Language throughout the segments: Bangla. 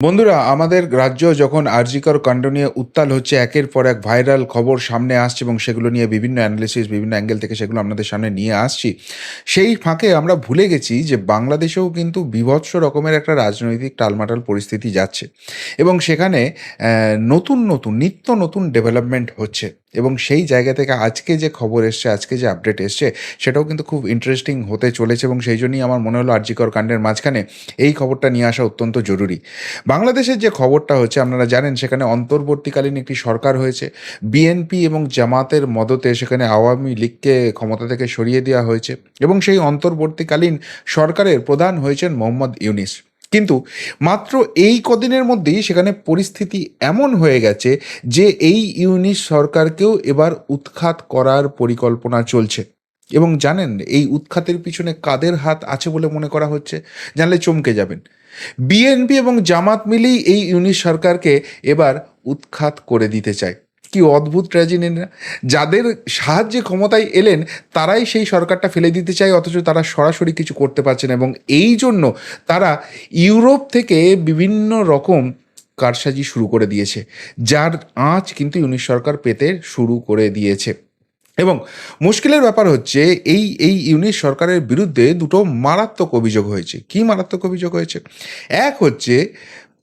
বন্ধুরা, আমাদের রাজ্য যখন আরজিকর কাণ্ড নিয়ে উত্তাল হচ্ছে, একের পর এক ভাইরাল খবর সামনে আসছে এবং সেগুলো নিয়ে বিভিন্ন অ্যানালিসিস বিভিন্ন অ্যাঙ্গেল থেকে সেগুলো আপনাদের সামনে নিয়ে আসছি। সেই ফাঁকে আমরা ভুলে গেছি যে বাংলাদেশেও কিন্তু বিভৎস রকমের একটা রাজনৈতিক টালমাটাল পরিস্থিতি যাচ্ছে এবং সেখানে নতুন নতুন, নিত্য নতুন ডেভেলপমেন্ট হচ্ছে। এবং সেই জায়গা থেকে আজকে যে খবর এসছে, আজকে যে আপডেট এসছে, সেটাও কিন্তু খুব ইন্টারেস্টিং হতে চলেছে এবং সেই জন্যই আমার মনে হলো আরজিকর কাণ্ডের মাঝখানে এই খবরটা নিয়ে আসা অত্যন্ত জরুরি। বাংলাদেশের যে খবরটা হচ্ছে, আপনারা জানেন সেখানে অন্তর্বর্তীকালীন একটি সরকার হয়েছে। বিএনপি এবং জামাতের মদতে সেখানে আওয়ামী লীগকে ক্ষমতা থেকে সরিয়ে দেওয়া হয়েছে এবং সেই অন্তর্বর্তীকালীন সরকারের প্রধান হয়েছেন মোহাম্মদ ইউনিস। কিন্তু মাত্র এই কদিনের মধ্যেই সেখানে পরিস্থিতি এমন হয়ে গেছে যে এই ইউনিস সরকারকেও এবার উৎখাত করার পরিকল্পনা চলছে। এবং জানেন, এই উৎখাতের পিছনে কাদের হাত আছে বলে মনে করা হচ্ছে? জানলে চমকে যাবেন। বিএনপি এবং জামাত মিলেই এই ইউনিশ সরকারকে এবার উৎখাত করে দিতে চায়। কি অদ্ভুত ট্র্যাজেডি না যাদের সাহায্যে ক্ষমতায় এলেন, তারাই সেই সরকারটা ফেলে দিতে চায়, অথচ তারা সরাসরি কিছু করতে পারছে না এবং এই জন্য তারা ইউরোপ থেকে বিভিন্ন রকম কারসাজি শুরু করে দিয়েছে, যার আঁচ কিন্তু ইউনিশ সরকার পেতে শুরু করে দিয়েছে। এবং মুশকিলের ব্যাপার হচ্ছে, এই এই ইউনিট সরকারের বিরুদ্ধে দুটো মারাত্মক অভিযোগ হয়েছে। কি মারাত্মক অভিযোগ হয়েছে? এক হচ্ছে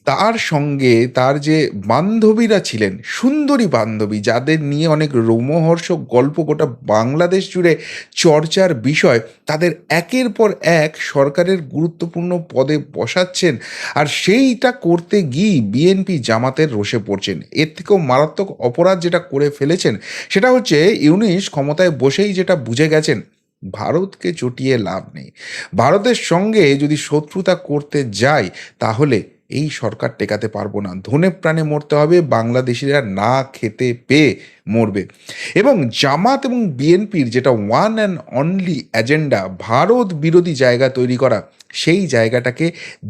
তার সঙ্গে তার যে বান্ধবীরা ছিলেন, সুন্দরী বান্ধবী, যাদের নিয়ে অনেক রোমহর্ষক গল্প গোটা বাংলাদেশ জুড়ে চর্চার বিষয়, তাদের একের পর এক সরকারের গুরুত্বপূর্ণ পদে বসাচ্ছেন আর সেইটা করতে গিয়ে বিএনপি জামাতের রোষে পড়ছেন। এর থেকেও মারাত্মক অপরাধ যেটা করে ফেলেছেন, সেটা হচ্ছে ইউনিশ ক্ষমতায় বসেই যেটা বুঝে গেছেন, ভারতকে চটিয়ে লাভ নেই। ভারতের সঙ্গে যদি শত্রুতা করতে যাই তাহলে এই সরকার টেকাতে পারব না। ধনে প্রাণে মরতে হবে, বাংলাদেশিরা না খেতে পেয়ে মরবে। এবং জামাত এবং বিএনপির যেটা one and only agenda Bharat বিরোধী জায়গা তৈরি করা সেই জায়গাটাকে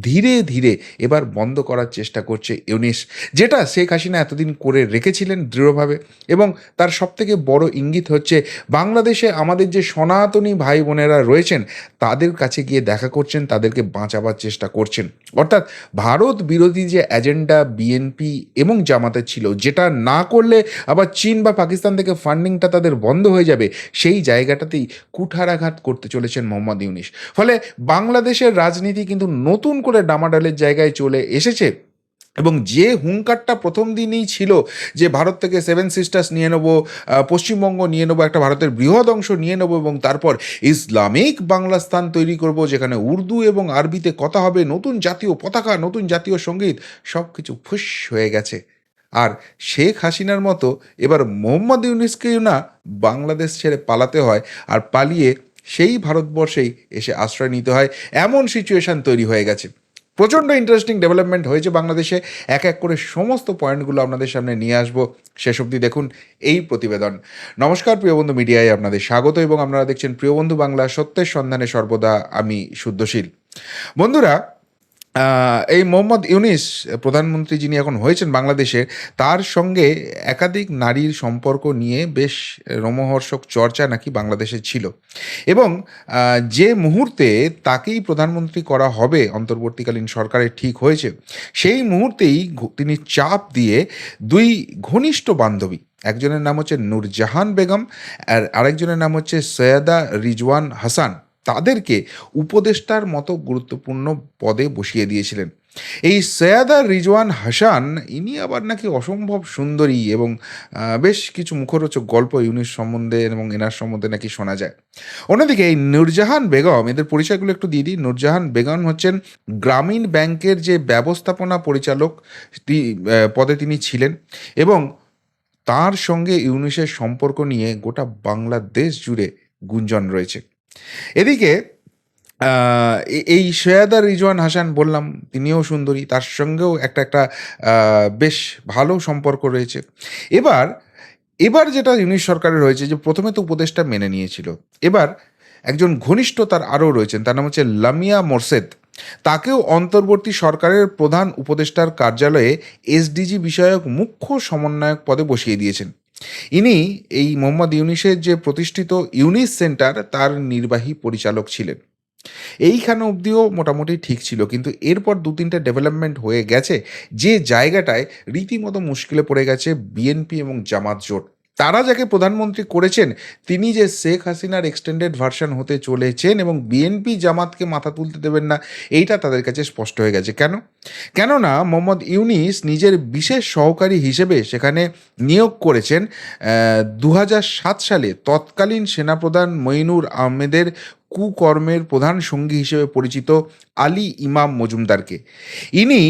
ধীরে ধীরে এবার বন্ধ করার চেষ্টা করছে ইউনিস, যেটা শেখ হাসিনা এতদিন করে রেখেছিলেন দৃঢ়ভাবে এবং তার সবথেকে বড় ইঙ্গিত হচ্ছে বাংলাদেশে আমাদের যে সনাতনী ভাই বোনেরা রয়েছেন, তাদের কাছে গিয়ে দেখা করছেন, তাদেরকে বাঁচাবার চেষ্টা করছেন। অর্থাৎ ভারত বিরোধী যে এজেন্ডা বিএনপি এবং জামাতের ছিল, যেটা না করলে আবার চীন বা পাকিস্তান থেকে ফান্ডিংটা তাদের বন্ধ হয়ে যাবে, সেই জায়গাটাতেই কুঠারাঘাত করতে চলেছেন মোহাম্মদ ইউনিস। ফলে বাংলাদেশের রাজনীতি কিন্তু নতুন করে ডামাডালের জায়গায় চলে এসেছে। এবং যে হুঙ্কারটা প্রথম দিনই ছিল যে ভারত থেকে সেভেন সিস্টার্স নিয়ে নেব পশ্চিমবঙ্গ নিয়ে নেব, একটা ভারতের বৃহৎ অংশ নিয়ে নেব এবং তারপর ইসলামিক বাংলা স্থান তৈরি করব যেখানে উর্দু এবং আরবিতে কথা হবে, নতুন জাতীয় পতাকা, নতুন জাতীয় সংগীত সব কিছু ফুস হয়ে গেছে। আর শেখ হাসিনার মতো এবার মোহাম্মদ ইউনিসকেও না বাংলাদেশ ছেড়ে পালাতে হয় আর পালিয়ে সেই ভারতবর্ষেই এসে আশ্রয় নিতে হয়। এমন সিচুয়েশান তৈরি হয়ে গেছে। প্রচণ্ড ইন্টারেস্টিং ডেভেলপমেন্ট হয়েছে বাংলাদেশে। এক এক করে সমস্ত পয়েন্টগুলো আপনাদের সামনে নিয়ে আসব। শেষ অবধি দেখুন এই প্রতিবেদন। নমস্কার, প্রিয় বন্ধু মিডিয়ায় আপনাদের স্বাগত এবং আপনারা দেখছেন প্রিয় বন্ধু বাংলা সত্যের সন্ধানে সর্বদা আমি শুদ্ধশীল। বন্ধুরা এই মোহাম্মদ ইউনিস, প্রধানমন্ত্রী যিনি এখন হয়েছেন বাংলাদেশে, তার সঙ্গে একাধিক নারীর সম্পর্ক নিয়ে বেশ রোমহর্ষক চর্চা নাকি বাংলাদেশে ছিল। এবং যে মুহূর্তে তাকেই প্রধানমন্ত্রী করা হবে, অন্তর্বর্তীকালীন সরকারের ঠিক হয়েছে, সেই মুহূর্তেই তিনি চাপ দিয়ে দুই ঘনিষ্ঠ বান্ধবী, একজনের নাম হচ্ছে নূরজাহান বেগম, আর আরেকজনের নাম হচ্ছে সৈয়দা রিজওয়ান হাসান তাদেরকে উপদেষ্টার মতো গুরুত্বপূর্ণ পদে বসিয়ে দিয়েছিলেন। এই সৈয়দা রিজওয়ান হাসান, ইনি আবার নাকি অসম্ভব সুন্দরী এবং বেশ কিছু মুখরোচক গল্প ইউনিস সম্বন্ধে এবং এনার সম্বন্ধে নাকি শোনা যায়। অন্যদিকে এই নূরজাহান বেগম, এদের পরিচয়গুলো একটু দিয়ে দিই। নূরজাহান বেগম হচ্ছেন গ্রামীণ ব্যাংকের যে ব্যবস্থাপনা পরিচালক পদে তিনি ছিলেন এবং তার সঙ্গে ইউনিসের সম্পর্ক নিয়ে গোটা বাংলাদেশ জুড়ে গুঞ্জন রয়েছে। এদিকে এই সৈয়দা রিজওয়ান হাসান বললাম, তিনিও সুন্দরী, তার সঙ্গেও একটা একটা বেশ ভালো সম্পর্ক রয়েছে। এবার এবার যেটা ইউনিশ সরকারের রয়েছে যে, প্রথমে তো উপদেশটা মেনে নিয়েছিল। এবার একজন ঘনিষ্ঠ তার আরও রয়েছেন, তার নাম হচ্ছে লামিয়া মোরশেদ তাকেও অন্তর্বর্তী সরকারের প্রধান উপদেষ্টার কার্যালয়ে এসডিজি বিষয়ক মুখ্য সমন্বয়ক পদে বসিয়ে দিয়েছেন। ইনি এই মোহাম্মদ ইউনিসের যে প্রতিষ্ঠিত ইউনিস সেন্টার, তার নির্বাহী পরিচালক ছিলেন। এইখানে অবধিও মোটামুটি ঠিক ছিল, কিন্তু এরপর দু তিনটা ডেভেলপমেন্ট হয়ে গেছে, যে জায়গাটায় রীতিমতো মুশকিলে পড়ে গেছে বিএনপি এবং জামাত জোট। তারা যাকে প্রধানমন্ত্রী করেছেন, তিনি যে শেখ হাসিনার এক্সটেন্ডেড ভার্সন হতে চলেছেন এবং বিএনপি জামাতকে মাথা তুলতে দেবেন না, এইটা তাদের কাছে স্পষ্ট হয়ে গেছে। কেন? কেননা মোহাম্মদ ইউনিস নিজের বিশেষ সহকারী হিসেবে সেখানে নিয়োগ করেছেন দু সালে তৎকালীন সেনাপ্রধান মঈনুর আহমেদের কুকর্মের প্রধান সঙ্গী হিসেবে পরিচিত আলী ইমাম মজুমদারকে। ইনি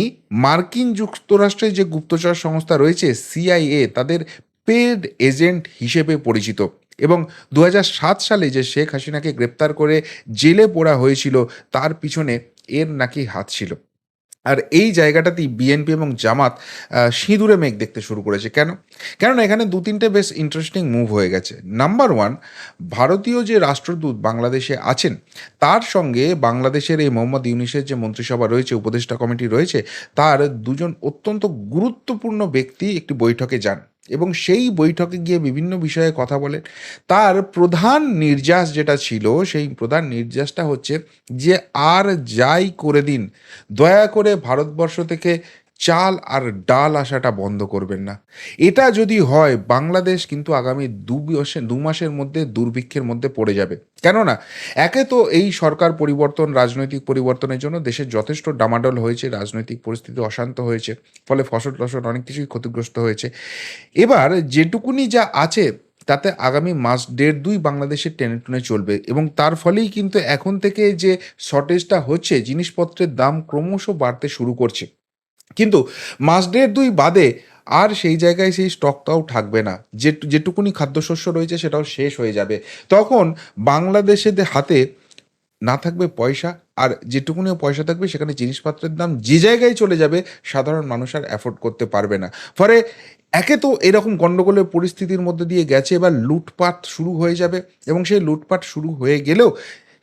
মার্কিন যুক্তরাষ্ট্রের যে গুপ্তচর সংস্থা রয়েছে, সিআইএ, তাদের পেড এজেন্ট হিসেবে পরিচিত এবং দু হাজার সাত সালে যে শেখ হাসিনাকে গ্রেপ্তার করে জেলে পোড়া হয়েছিল, তার পিছনে এর নাকি হাত ছিল। আর এই জায়গাটাতেই বিএনপি এবং জামাত সিঁদুরে মেঘ দেখতে শুরু করেছে। কেন? কেননা এখানে দু তিনটে বেশ ইন্টারেস্টিং মুভ হয়ে গেছে। নাম্বার ওয়ান ভারতীয় যে রাষ্ট্রদূত বাংলাদেশে আছেন, তার সঙ্গে বাংলাদেশের এই মোহাম্মদ ইউনিসের যে মন্ত্রিসভা রয়েছে, উপদেষ্টা কমিটি রয়েছে, তার দুজন অত্যন্ত গুরুত্বপূর্ণ ব্যক্তি একটি বৈঠকে যান। এবং সেই বৈঠকে গিয়ে বিভিন্ন বিষয়ে কথা বলেন। তার প্রধান নির্যাস যেটা ছিল, সেই প্রধান নির্যাসটা হচ্ছে যে আর যাই করে দিন, দয়া করে ভারতবর্ষ থেকে চাল আর ডাল আসাটা বন্ধ করবেন না। এটা যদি হয়, বাংলাদেশ কিন্তু আগামী দু মাসে দু মাসের মধ্যে দুর্ভিক্ষের মধ্যে পড়ে যাবে। কেননা, একে তো এই সরকার পরিবর্তন, রাজনৈতিক পরিবর্তনের জন্য দেশের যথেষ্ট ডামাডল হয়েছে, রাজনৈতিক পরিস্থিতি অশান্ত হয়েছে, ফলে ফসল টসল অনেক কিছুই ক্ষতিগ্রস্ত হয়েছে। এবার যেটুকুনি যা আছে, তাতে আগামী মাস, দেড়, দুই বাংলাদেশের টেনে টুনে চলবে এবং তার ফলেই কিন্তু এখন থেকে যে শর্টেজটা হচ্ছে, জিনিসপত্রের দাম ক্রমশ বাড়তে শুরু করছে। কিন্তু মাস দুই বাদে আর সেই জায়গায় সেই স্টকটাও থাকবে না। যে যেটুকুনি খাদ্যশস্য রয়েছে সেটাও শেষ হয়ে যাবে। তখন বাংলাদেশের হাতে না থাকবে পয়সা, আর যেটুকুনিও পয়সা থাকবে সেখানে জিনিসপত্রের দাম যে জায়গায় চলে যাবে সাধারণ মানুষ আর অ্যাফোর্ড করতে পারবে না। ফলে একে তো এরকম গণ্ডগোলের পরিস্থিতির মধ্যে দিয়ে গেছে, এবার লুটপাট শুরু হয়ে যাবে। এবং সেই লুটপাট শুরু হয়ে গেলেও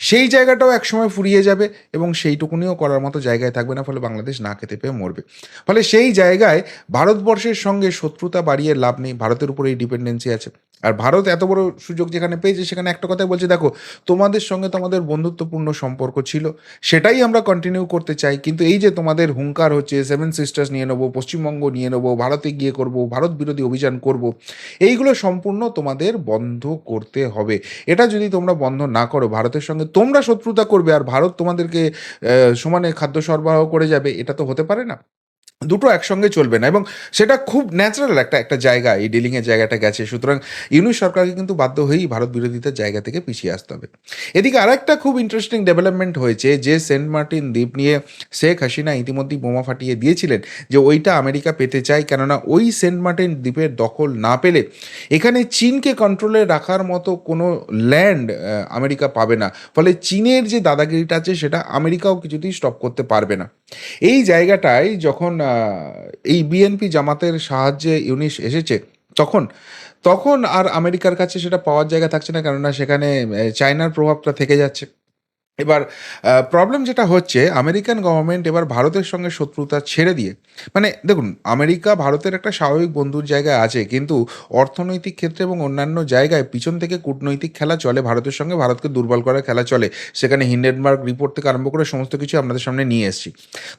সেই জায়গাটাও একসময় ফুরিয়ে যাবে এবং সেইটুকুনিও করার মতো জায়গায় থাকবে না, ফলে বাংলাদেশ না খেতে পেয়ে মরবে। ফলে সেই জায়গায় ভারতবর্ষের সঙ্গে শত্রুতা বাড়িয়ে লাভ নেই, ভারতের উপরেই ডিপেন্ডেন্সি আছে। আর ভারত এত বড় সুযোগ যেখানে পেয়েছে, সেখানে একটা কথাই বলছে, দেখো, তোমাদের সঙ্গে তোমাদের বন্ধুত্বপূর্ণ সম্পর্ক ছিল, সেটাই আমরা কন্টিনিউ করতে চাই, কিন্তু এই যে তোমাদের হুঙ্কার হচ্ছে সেভেন সিস্টার্স নিয়ে নেব, পশ্চিমবঙ্গ নিয়ে নেব, ভারতে গিয়ে করব, ভারত বিরোধী অভিযান করব, এইগুলো সম্পূর্ণ তোমাদের বন্ধ করতে হবে। এটা যদি তোমরা বন্ধ না করো, ভারতের সঙ্গে তোমরা শত্রুতা করবে, আর ভারত তোমাদেরকে সমানে খাদ্য সরবরাহ করে যাবে, এটা তো হতে পারে না। দুটো একসঙ্গে চলবে না। এবং সেটা খুব ন্যাচারাল একটা একটা জায়গা। এই ডিলিংয়ের জায়গাটা গেছে। সুতরাং ইউনিট সরকারকে কিন্তু বাধ্য হয়েই ভারত বিরোধিতার জায়গা থেকে পিছিয়ে আসতে হবে। এদিকে আরেকটা খুব ইন্টারেস্টিং ডেভেলপমেন্ট হয়েছে, যে সেন্ট মার্টিন দ্বীপ নিয়ে শেখ হাসিনা ইতিমধ্যেই বোমা ফাটিয়ে দিয়েছিলেন, যে ওইটা আমেরিকা পেতে চায়। কেননা ওই সেন্ট মার্টিন দ্বীপের দখল না পেলে এখানে চীনকে কন্ট্রোলে রাখার মতো কোনো ল্যান্ড আমেরিকা পাবে না। ফলে চীনের যে দাদাগিরিটা আছে, সেটা আমেরিকাও কিছুতেই স্টপ করতে পারবে না। এই জায়গাটায় যখন এই বিএনপি জামাতের সাহায্যে ইউনিশ এসেছে, তখন তখন আর আমেরিকার কাছে সেটা পাওয়ার জায়গা থাকছে না, কেননা সেখানে চায়নার প্রভাবটা থেকে যাচ্ছে। এবার প্রবলেম যেটা হচ্ছে আমেরিকান গভর্নমেন্ট এবার ভারতের সঙ্গে শত্রুতা ছেড়ে দিয়ে মানে দেখুন, আমেরিকা ভারতের একটা স্বাভাবিক বন্ধুর জায়গায় আছে, কিন্তু অর্থনৈতিক ক্ষেত্রে এবং অন্যান্য জায়গায় পিছন থেকে কূটনৈতিক খেলা চলে, ভারতের সঙ্গে ভারতকে দুর্বল করার খেলা চলে, সেখানে হিন্ডেনবার্গ রিপোর্ট থেকে আরম্ভ করে সমস্ত কিছু আপনাদের সামনে নিয়ে এসেছি।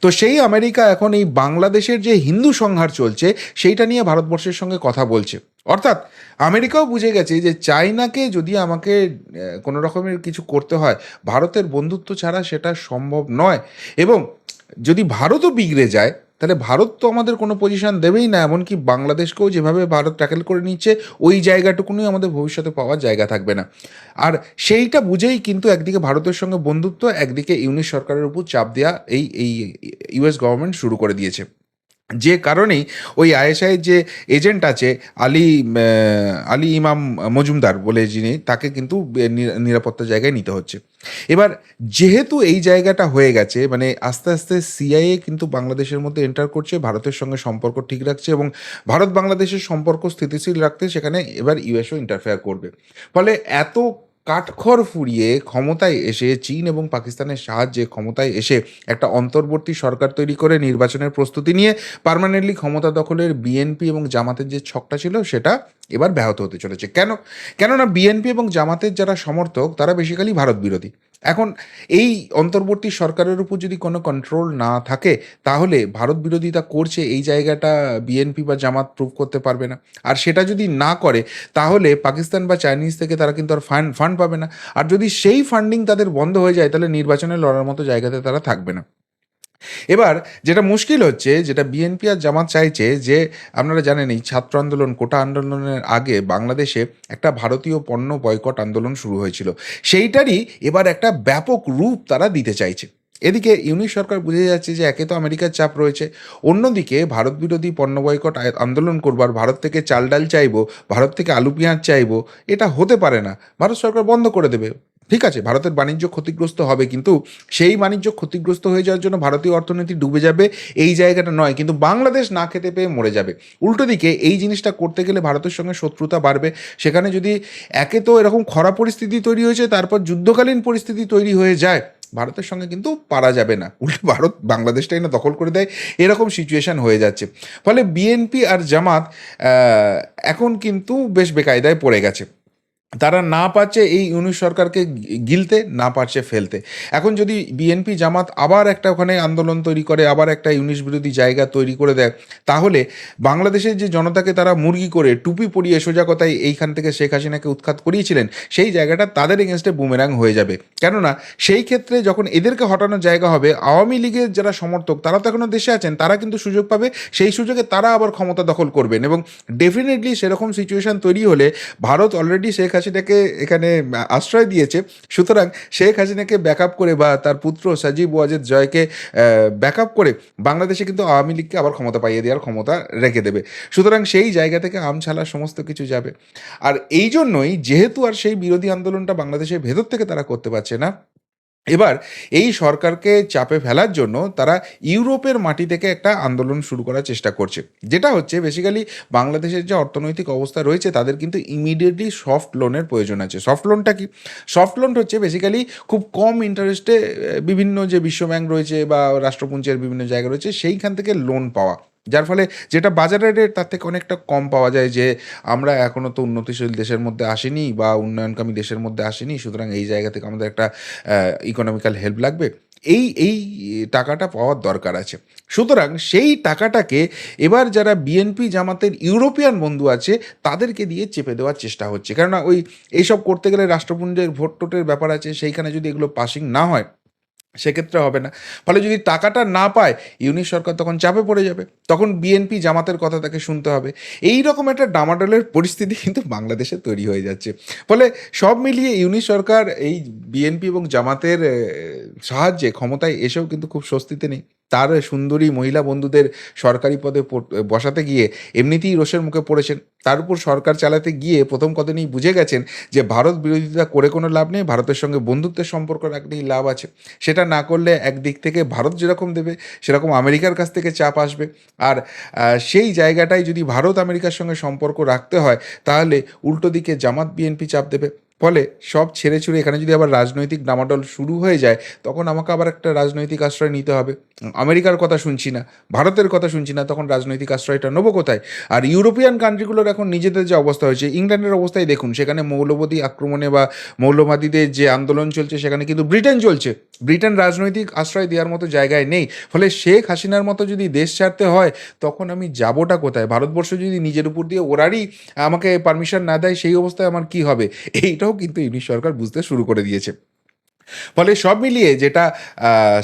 তো সেই আমেরিকা এখন এই বাংলাদেশের যে হিন্দু সংহার চলছে, সেইটা নিয়ে ভারতবর্ষের সঙ্গে কথা বলছে। অর্থাৎ আমেরিকাও বুঝে গেছে যে চায়নাকে যদি আমাকে কোনো রকমের কিছু করতে হয়, ভারতের বন্ধুত্ব ছাড়া সেটা সম্ভব নয়। এবং যদি ভারতও বিগড়ে যায়, তাহলে ভারত তো আমাদের কোনো পজিশন দেবেই না, এমনকি বাংলাদেশকেও যেভাবে ভারত ট্যাকেল করে নিচ্ছে, ওই জায়গাটুকুনি আমাদের ভবিষ্যতে পাওয়ার জায়গা থাকবে না। আর সেইটা বুঝেই কিন্তু একদিকে ভারতের সঙ্গে বন্ধুত্ব, একদিকে ইউনিট সরকারের উপর চাপ দেওয়া এই এই ইউএস গভর্নমেন্ট শুরু করে দিয়েছে। যে কারণেই ওই আইএসআই যে এজেন্ট আছে আলী আলী ইমাম মজুমদার বলে যিনি, তাকে কিন্তু নিরাপত্তা জায়গায় নিতে হচ্ছে। এবার যেহেতু এই জায়গাটা হয়ে গেছে মানে আস্তে আস্তে সিআইএ কিন্তু বাংলাদেশের মধ্যে এন্টার করছে, ভারতের সঙ্গে সম্পর্ক ঠিক রাখছে এবং ভারত বাংলাদেশের সম্পর্ক স্থিতিশীল রাখতে সেখানে এবার ইউএসও ইন্টারফেয়ার করবে। ফলে এত কাঠখড় ফুরিয়ে ক্ষমতায় এসে চীন এবং পাকিস্তানের সাহায্যে ক্ষমতায় এসে একটা অন্তর্বর্তী সরকার তৈরি করে নির্বাচনের প্রস্তুতি নিয়ে পারমানেন্টলি ক্ষমতা দখলের বিএনপি এবং জামাতের যে ছকটা ছিল সেটা এবার ব্যাহত হতে চলেছে। কেন? কেননা বিএনপি এবং জামাতের যারা সমর্থক, তারা বেসিক্যালি ভারত বিরোধী। এখন এই অন্তর্বর্তী সরকারের উপর যদি কোনো কন্ট্রোল না থাকে, তাহলে ভারত বিরোধিতা করছে এই জায়গাটা বিএনপি বা জামাত প্রুভ করতে পারবে না। আর সেটা যদি না করে, তাহলে পাকিস্তান বা চাইনিজ থেকে তারা কিন্তু আর ফান্ড ফান্ড পাবে না। আর যদি সেই ফান্ডিং তাদের বন্ধ হয়ে যায়, তাহলে নির্বাচনে লড়ার মতো জায়গাতে তারা থাকবে না। এবার যেটা মুশকিল হচ্ছে, যেটা বিএনপি আর জামাত চাইছে যে, আপনারা জানেন এই ছাত্র আন্দোলন, কোটা আন্দোলনের আগে বাংলাদেশে একটা ভারতীয় পণ্য বয়কট আন্দোলন শুরু হয়েছিল। সেইটারই এবার একটা ব্যাপক রূপ তারা দিতে চাইছে। এদিকে ইউনিট সরকার বুঝে যাচ্ছে যে, একে তো আমেরিকার চাপ রয়েছে। অন্যদিকে ভারত বিরোধী পণ্য বয়কট আন্দোলন করবার ভারত থেকে চাল ডাল চাইব, ভারত থেকে আলু পেঁয়াজ চাইব, এটা হতে পারে না। ভারত সরকার বন্ধ করে দেবে। ঠিক আছে, ভারতের বাণিজ্য ক্ষতিগ্রস্ত হবে, কিন্তু সেই বাণিজ্য ক্ষতিগ্রস্ত হয়ে যাওয়ার জন্য ভারতীয় অর্থনীতি ডুবে যাবে, এই জায়গাটা নয়, কিন্তু বাংলাদেশ না খেতে পেয়ে মরে যাবে। উল্টো দিকে, এই জিনিসটা করতে গেলে ভারতের সঙ্গে শত্রুতা বাড়বে। সেখানে যদি একে তো এরকম খরা পরিস্থিতি তৈরি হয়েছে, তারপর যুদ্ধকালীন পরিস্থিতি তৈরি হয়ে যায়, ভারতের সঙ্গে কিন্তু পারা যাবে না। উল্টো ভারত বাংলাদেশটাই না দখল করে দেয়, এরকম সিচুয়েশন হয়ে যাচ্ছে। ফলে বিএনপি আর জামাত এখন কিন্তু বেশ বেকায়দায় পড়ে গেছে। তারা না পারছে এই ইউনিট সরকারকে গিলতে, না পারছে ফেলতে। এখন যদি বিএনপি জামাত আবার একটা ওখানে আন্দোলন তৈরি করে, আবার একটা ইউনিশ বিরোধী জায়গা তৈরি করে দেয়, তাহলে বাংলাদেশের যে জনতাকে তারা মুরগি করে, টুপি পরিয়ে সোজা কথায় এইখান থেকে শেখ হাসিনাকে উৎখাত করিয়েছিলেন, সেই জায়গাটা তাদের এগেনস্টে বুমেরাং হয়ে যাবে। কেননা সেই ক্ষেত্রে যখন এদেরকে হটানোর জায়গা হবে, আওয়ামী লীগের যারা সমর্থক, তারা তো এখনও দেশে আছেন, তারা কিন্তু সুযোগ পাবে, সেই সুযোগে তারা আবার ক্ষমতা দখল করবেন। এবং ডেফিনেটলি সেরকম সিচুয়েশন তৈরি হলে ভারত অলরেডি শেখ হাসিনাকে এখানে আশ্রয় দিয়েছে। সুতরাং শেখ হাসিনাকে ব্যাকআপ করে বা তার পুত্র সাজিব ওয়াজেদ জয়কে ব্যাকআপ করে বাংলাদেশে কিন্তু আওয়ামী লীগকে আবার ক্ষমতা পাইয়ে দেওয়ার ক্ষমতা রেখে দেবে। সুতরাং সেই জায়গা থেকে আমছালা সমস্ত কিছু যাবে। আর এই জন্যই যেহেতু আর সেই বিরোধী আন্দোলনটা বাংলাদেশের ভেতর থেকে তারা করতে পারছে না এবার এই সরকারকে চাপে ফেলার জন্য তারা ইউরোপের মাটি থেকে একটা আন্দোলন শুরু করার চেষ্টা করছে। যেটা হচ্ছে বেসিক্যালি বাংলাদেশের যে অর্থনৈতিক অবস্থা রয়েছে, তাদের কিন্তু ইমিডিয়েটলি সফট লোনের প্রয়োজন আছে। সফট লোনটা কি? সফট লোন হচ্ছে বেসিক্যালি খুব কম ইন্টারেস্টে বিভিন্ন যে বিশ্বব্যাংক রয়েছে বা রাষ্ট্রপুঞ্জের বিভিন্ন জায়গা রয়েছে, সেইখান থেকে লোন পাওয়া। যার ফলে যেটা বাজারের রেট তার থেকে অনেকটা কম পাওয়া যায় যে আমরা এখনও তো উন্নতিশীল দেশের মধ্যে আসিনি বা উন্নয়নকামী দেশের মধ্যে আসিনি, সুতরাং এই জায়গা থেকে আমাদের একটা ইকোনমিক্যাল হেল্প লাগবে। এই এই টাকাটা পাওয়ার দরকার আছে। সুতরাং সেই টাকাটাকে এবার যারা বিএনপি জামাতের ইউরোপিয়ান বন্ধু আছে, তাদেরকে দিয়ে চেপে দেওয়ার চেষ্টা হচ্ছে। কেননা ওই এইসব করতে গেলে রাষ্ট্রপুঞ্জের ভোট টোটের ব্যাপার আছে, সেইখানে যদি এগুলো পাসিং না হয় সেক্ষেত্রে হবে না। ফলে যদি টাকাটা না পায় ইউনিট সরকার তখন চাপে পড়ে যাবে। তখন বিএনপি জামাতের কথা তাকে শুনতে হবে। এই রকম একটা ডামাডোলের পরিস্থিতি কিন্তু বাংলাদেশে তৈরি হয়ে যাচ্ছে। ফলে সব মিলিয়ে ইউনিট সরকার এই বিএনপি এবং জামাতের সাহায্যে, ক্ষমতায় এসেও কিন্তু খুব স্বস্তিতে নেই। তার সুন্দরী মহিলা বন্ধুদের সরকারি পদে বসাতে গিয়ে এমনিতেই রোষের মুখে পড়েছেন। তার উপর সরকার চালাতে গিয়ে প্রথম কদিনই বুঝে গেছেন যে, ভারত বিরোধিতা করে কোনো লাভ নেই, ভারতের সঙ্গে বন্ধুত্বের সম্পর্ক রাখলেই লাভ আছে। সেটা না করলে একদিক থেকে ভারত যেরকম দেবে, সেরকম আমেরিকার কাছ থেকে চাপ আসবে। আর সেই জায়গাটায় যদি ভারত আমেরিকার সঙ্গে সম্পর্ক রাখতে হয়, তাহলে উল্টো দিকে জামাত বিএনপি চাপ দেবে। ফলে সব ছেড়ে ছুড়ে এখানে যদি আবার রাজনৈতিক ডামাডোল শুরু হয়ে যায়, তখন আমাকে আবার একটা রাজনৈতিক আশ্রয় নিতে হবে। আমেরিকার কথা শুনছি না, ভারতের কথা শুনছি না, তখন রাজনৈতিক আশ্রয়টা নেব কোথায়? আর ইউরোপিয়ান কান্ট্রিগুলোর এখন নিজেদের যে অবস্থা হয়েছে, ইংল্যান্ডের অবস্থায় দেখুন, সেখানে মৌলবাদী আক্রমণে বা মৌলবাদীদের যে আন্দোলন চলছে, সেখানে কিন্তু ব্রিটেন চলছে। ব্রিটেন রাজনৈতিক আশ্রয় দেওয়ার মতো জায়গায় নেই। ফলে শেখ হাসিনার মতো যদি দেশ ছাড়তে হয়, তখন আমি যাবোটা কোথায়? ভারতবর্ষ যদি নিজের উপর দিয়ে ওরারই আমাকে পারমিশন না দেয়, সেই অবস্থায় আমার কি হবে? এইটাও কিন্তু ইউনিশ সরকার বুঝতে শুরু করে দিয়েছে। ফলে সব মিলিয়ে যেটা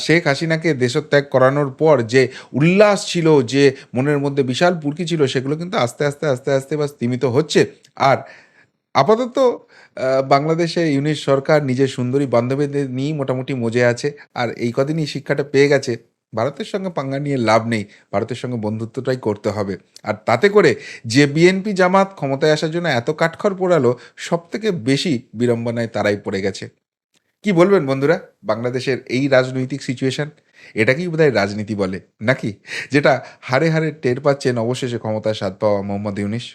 শেখ হাসিনাকে দেশত্যাগ করানোর পর যে উল্লাস ছিল, যে মনের মধ্যে বিশাল পুরকি ছিল, সেগুলো কিন্তু আস্তে আস্তে আস্তে আস্তে বা স্তীমিত হচ্ছে। আর আপাতত বাংলাদেশে ইউনিট সরকার নিজের সুন্দরী বান্ধবীদের নিয়েই মোটামুটি মজে আছে। আর এই কদিনই শিক্ষাটা পেয়ে গেছে। ভারতের সঙ্গে পাঙ্গা নিয়ে লাভ নেই, ভারতের সঙ্গে বন্ধুত্বটাই করতে হবে। আর তাতে করে যে বিএনপি জামাত ক্ষমতায় আসার জন্য এত কাঠখড় পোড়ালো সব থেকে বেশি বিড়ম্বনায় তারাই পড়ে গেছে। কি বলবেন বন্ধুরা, বাংলাদেশের এই রাজনৈতিক সিচুয়েশন এটাকেই বোধহয় রাজনীতি বলে, নাকি? যেটা হারে হারে টের পাচ্ছেন অবশেষে ক্ষমতায় স্বাদ পাওয়া মোহাম্মদ ইউনিস।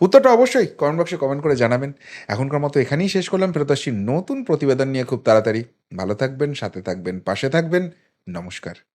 উত্তরটা অবশ্যই কমেন্ট বক্সে কমেন্ট করে জানাবেন। এখনকার মতো এখানেই শেষ করলাম। ফেরত আসছি নতুন প্রতিবেদন নিয়ে খুব তাড়াতাড়ি। ভালো থাকবেন, সাথে থাকবেন, পাশে থাকবেন। নমস্কার।